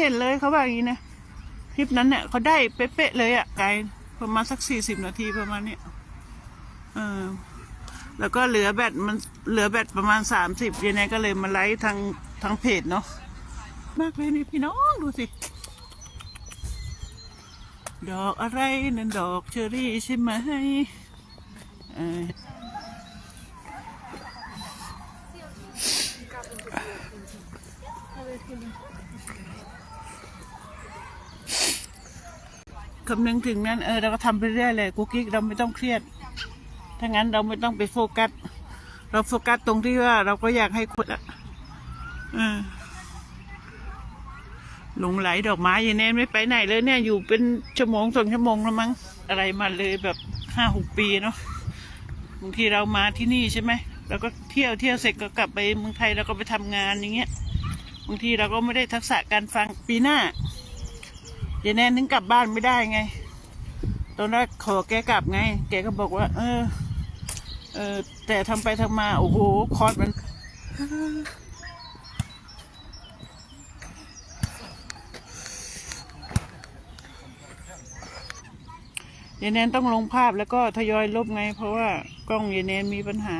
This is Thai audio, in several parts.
เห็นเลยเขาว่าอย่างนี้นะคลิปนั้นเนี่ยเขาได้เป๊ะๆเลยอะไกลประมาณสักสี่สิบนาทีประมาณเนี้ยเออแล้วก็เหลือแบตมันเหลือแบตประมาณสามสิบยังไงก็เลยมาไลฟ์ทางทางเพจเนาะมากเลยนี่พี่น้องดูสิ ดอกอะไรนั่นดอกเชอรี่ใช่ไหมเออ คำนึงถึงนั้นเออเราก็ทำไปเรื่อยเลยกุ๊กกิ๊กเราไม่ต้องเครียด ถ้างั้นเราไม่ต้องไปโฟกัส เราโฟกัสตรงที่ว่า เราก็อยากให้คนอะเออหลงไหลดอกไม้ยายแนนไม่ไปไหนเลยเนี่ยอยู่เป็นชั่วโมงสองชั่วโมงแล้วมั้งอะไรมาเลยแบบห้าหกปีเนาะบางทีเรามาที่นี่ใช่ไหมเราก็เที่ยวเที่ยวเสร็จก็กลับไปเมืองไทยเราก็ไปทำงานอย่างเงี้ยบางทีเราก็ไม่ได้ทักษะการฟังปีหน้า ยายแนนถึงกลับบ้านไม่ได้ไง ตอนแรกขอแกกลับไง แกก็บอกว่า เออ เออ แต่ทำไปทำมา โอ้โห คอร์สมัน ยายแนนต้องลงภาพแล้วก็ทยอยลบไง เพราะว่ากล้องยายแนนมีปัญหา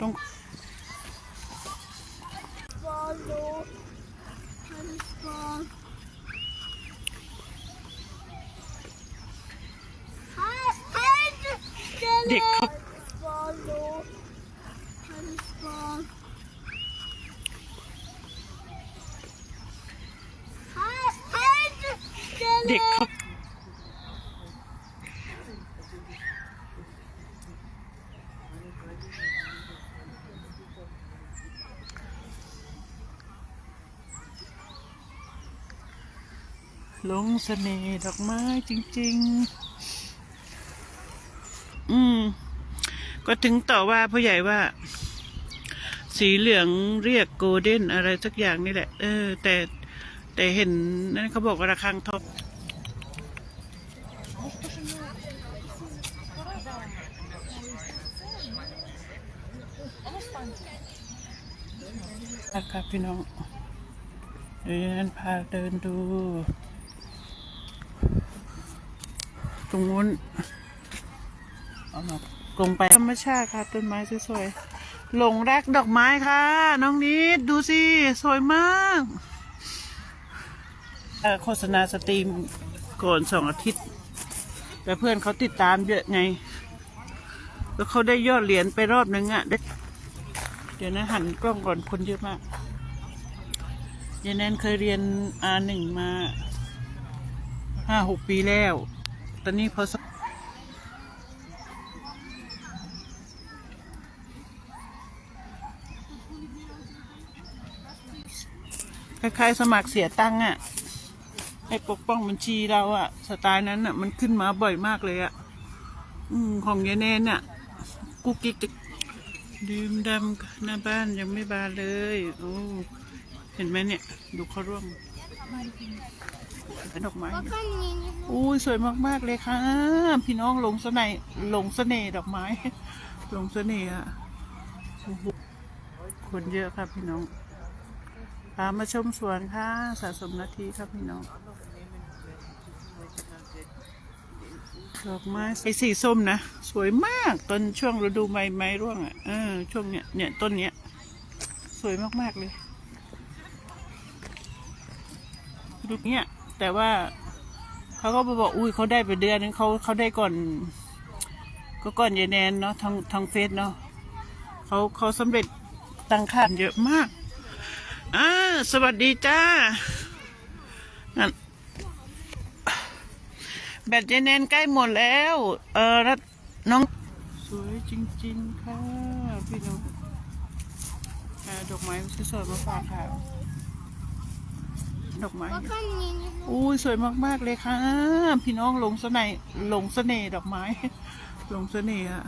ต้อง เด็กเขา Follow and fall. Hi, hi, เด็กเขา หลงเสน่ห์ดอกไม้จริง ๆ ก็ถึงต่อว่าผู้ใหญ่ว่า สีเหลืองเรียกโกลเด้นอะไรสักอย่างนี่แหละ เออ แต่แต่เห็นนั่นเขาบอกว่าระฆังทบองครับพี่น้องเดินพาเดินดู ตรงนู้นเอามา กงไปธรรมชาติค่ะ ต้นไม้สวยๆหลงรักดอกไม้ค่ะ น้องนิดดูสิ สวยมากโฆษณาสตรีมก่อนสองอาทิตย์ แต่เพื่อนเขาติดตามเยอะไง แล้วเขาได้ยอดเหรียญไปรอบนึงอะ่ะเดี๋ยวนะหันกล้องก่อนคนเยอะมากยายแนนเคยเรียนอาหนึ่งมาห้าหกปีแล้ว ตอนนี้พอสัก คล้ายๆสมัครเสียตังค์อะให้ปกป้องบัญชีเราอะสไตล์นั้นอะมันขึ้นมาบ่อยมากเลยอะอืม ของยายแนนอะกุ๊กกิ๊กจะดื่มดำหน้าบ้านยังไม่บานเลยโอ้เห็นไหมเนี่ย ดูเขาร่วงเป็นดอกไม้อยู่อุ้ยสวยมากๆเลยค่ะ พี่น้องหลงเสน่ห์หลงเสน่ห์ดอกไม้หลงเสน่ห์อะโอ้โหคนเยอะครับพี่น้อง พามาชมสวนค่ะ สะสมนาทีครับพี่น้องดอกไม้ไอ้สีส้มนะ สวยมากต้นช่วงฤดูใบไม้ร่วงอะเออช่วงเนี้ยเนี่ยต้นเนี้ย สวยมาก ๆ เลยดูเนี้ย แต่ว่าเขาก็บอกอุ้ยเขาได้ไปเดือนนึงเขาเขาได้ก่อน ก็ก่อนยายแนนเนาะทางทางเฟซเนาะเขาเขาสำเร็จตังค่าเยอะมาก อ่าสวัสดีจ้านั่นแบตยายแนนใกล้หมดแล้ว เออแล้วน้อง สวยจริงๆค่ะ พี่น้องอ่าดอกไม้สวยๆมาฝากค่ะ ดอกไม้ อุ้ยสวยมากๆเลยค่ะ พี่น้องหลงเสน่ห์หลงเสน่ห์ดอกไม้ หลงเสน่ห์อะ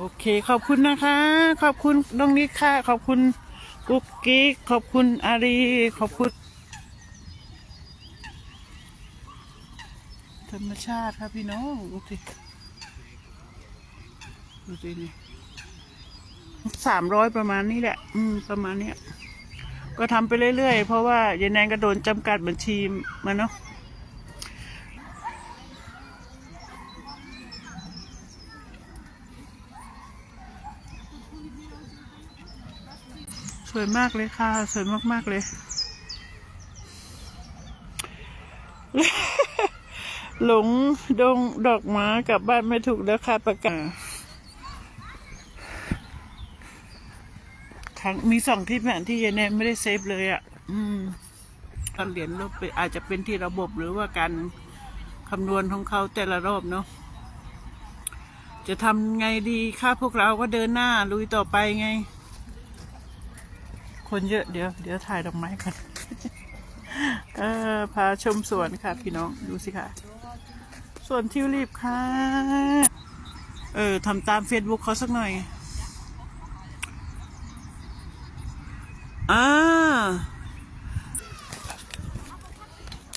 โอเคขอบคุณนะคะ ขอบคุณน้องนิกค่ะ ขอบคุณกุ๊กกิ๊กขอบคุณอารีขอบคุณธรรมชาติค่ะพี่น้องดูสิดูสินี่สามร้อยประมาณนี้แหละ อืม ประมาณเนี้ยก็ทำไปเรื่อยๆ เพราะว่ายายแนนก็โดนจำกัดบัญชีมาเนาะ วยมากเลยค่ะ สวยมาก ๆ เลย หลงดงดอกไม้กลับบ้านไม่ถูกแล้วค่ะประกาศครั้งมีสองที่แบบที่ยายแนนไม่ได้เซฟเลยอะ่ะ อืมการเหรียญลบไปอาจจะเป็นที่ระบบหรือว่าการคำนวณของเขาแต่ละรอบเนาะจะทำไงดีค่ะพวกเราก็เดินหน้าลุยต่อไปไง คนเยอะเดี๋ยวเดี๋ยวถ่ายดอกไม้กันเออพาชมสวนค่ะ พี่น้องดูสิค่ะสวนทิวลิปค่ะ เออทำตามเฟซบุ๊กเขาสักหน่อยอ่า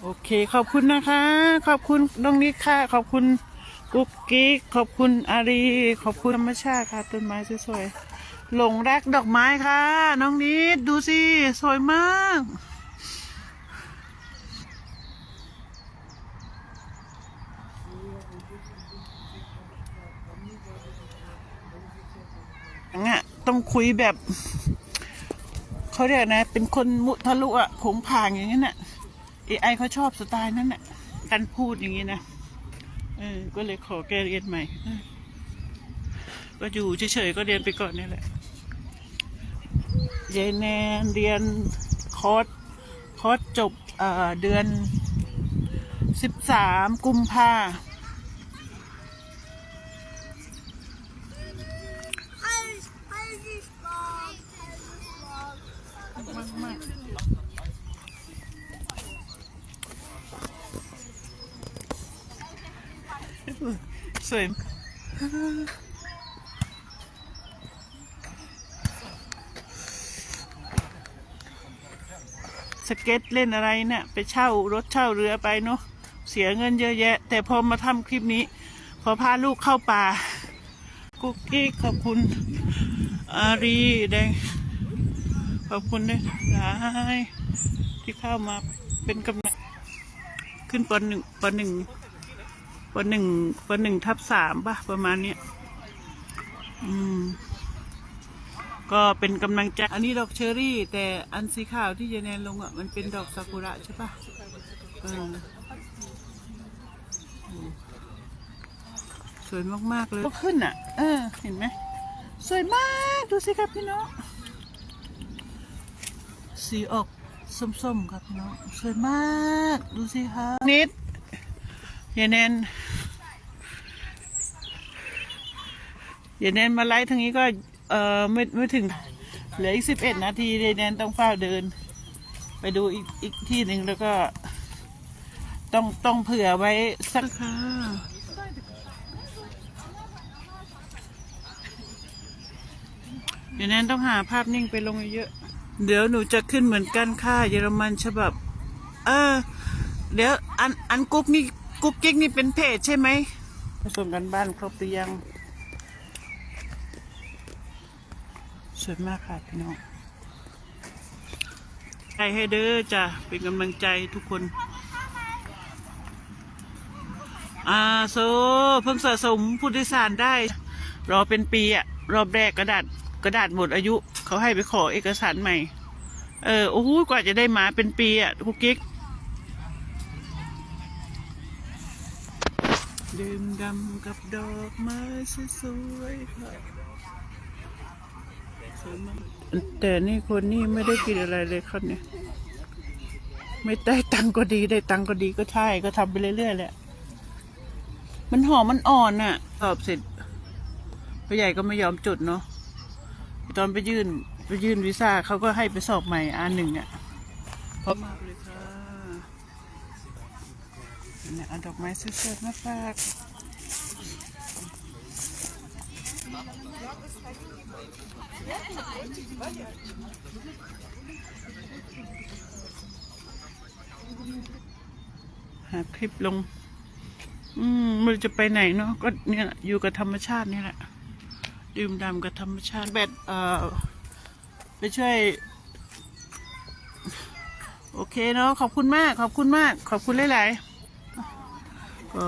โอเค ขอบคุณนะคะ ขอบคุณน้องนิดค่ะ ขอบคุณกุ๊กกิ๊กขอบคุณอารี ขอบคุณธรรมชาติค่ะ ต้นไม้สวยๆ หลงรักดอกไม้ค่ะ น้องนิดดูสิ สวยมากอย่างเงี้ยต้องคุยแบบ เขาเรียกนะ เป็นคนมุทะลุอะผงผางอย่างนี้น่ะเอไอเขาชอบสไตล์นั้นน่ะการพูดอย่างนี้นะเออก็เลยขอแกเรียนใหม่ก็อยู่เฉยๆก็เรียนไปก่อนนี่แหละ ยายแนนเรียนคอร์สคอร์สจบเเดือนสิบสามกุมภา Hose, hose is long. Hose is long. มากมากสวย สเก็ตเล่นอะไรเนี่ยไปเช่ารถเช่าเรือไปเนาะเสียเงินเยอะแยะ แต่พอมาทำคลิปนี้พอพาลูกเข้าป่า กุ๊กกิ๊กขอบคุณ อารีแดงขอบคุณด้วยหลายที่เข้ามาเป็นกำลังขึ้นปหนึ่งปหนึ่งปหนึ่งปหนึ่งทับสามป่ะประมาณเนี้ยอืม ก็เป็นกำลังใจ อันนี้ดอกเชอรี่ แต่อันสีขาวที่เจแนนลงอะมันเป็นดอกซากุระใช่ป่ะเอออืมสวยมาก ๆ เลยก็ขึ้นอะ เออ เห็นไหม สวยมาก ดูสิครับพี่น้อง สีออกส้มๆครับพี่น้อง สวยมาก ดูสิคะนิดยายแนนยายแนนมาไลฟ์ทางนี้ก็ เออไม่ไม่ถึงเหลืออีกสิบเอ็ดนาทียายแนนต้องเฝ้าเดิน ไปดูอีกอีกที่หนึ่งแล้วก็ ต้องต้องเผื่อไว้สักค่ะยายแนนต้องหาภาพนิ่งไปลงเยอะ เดี๋ยวหนูจะขึ้นเหมือนกันค่ะเยอรมันฉบับ เออ เดี๋ยวอันอันกุ๊กนี่กุ๊กกิ๊กนี่เป็นเพจใช่ไหมผสมกันบ้านครบหรือยัง สวยมากค่ะพี่น้องใจให้เด้อจ้ะเป็นกำลังใจทุกคนอ่าโซเพิ่งสะสมผู้โดยสารได้ รอเป็นปีอะรอบแรกกระดาษกระดาษหมดอายุ เขาให้ไปขอเอกสารใหม่ เออโอ้โหกว่าจะได้มาเป็นปีอะคุกกิ๊กดื่มดำกับดอกไม้สวยๆค่ะ แต่นี่คนนี่ไม่ได้กินอะไรเลยครับเนี่ย ไม่ได้ตังค์ก็ดีได้ตังค์ก็ดีก็ใช่ก็ทำไปเรื่อยๆแหละ มันหอมมันอ่อนน่ะ สอบเสร็จพ่อใหญ่ก็ไม่ยอมจุดเนาะตอนไปยื่นไปยื่นวีซ่าเขาก็ให้ไปสอบใหม่อันหนึ่งอะพบมากเลยค่ะเนี่ยเอาดอกไม้สดๆมาฝาก หาคลิปลง อืมมันจะไปไหนเนาะก็เนี่ยอยู่กับธรรมชาตินี่แหละ ดื่มด่ำกับธรรมชาติแบตเอ่อไปช่วย โอเคเนาะขอบคุณมาก ขอบคุณมาก ขอบคุณหลาย ๆ ก็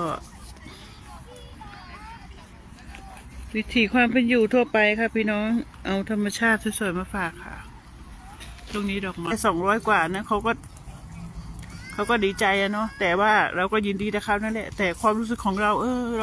วิถีความเป็นอยู่ทั่วไปค่ะพี่น้องเอาธรรมชาติสวยๆมาฝากค่ะตรงนี้ดอกไม้สองร้อยกว่านะเขาก็เขาก็ดีใจอะเนาะแต่ว่าเราก็ยินดีนะครับนั่นแหละแต่ความรู้สึกของเราเออเรา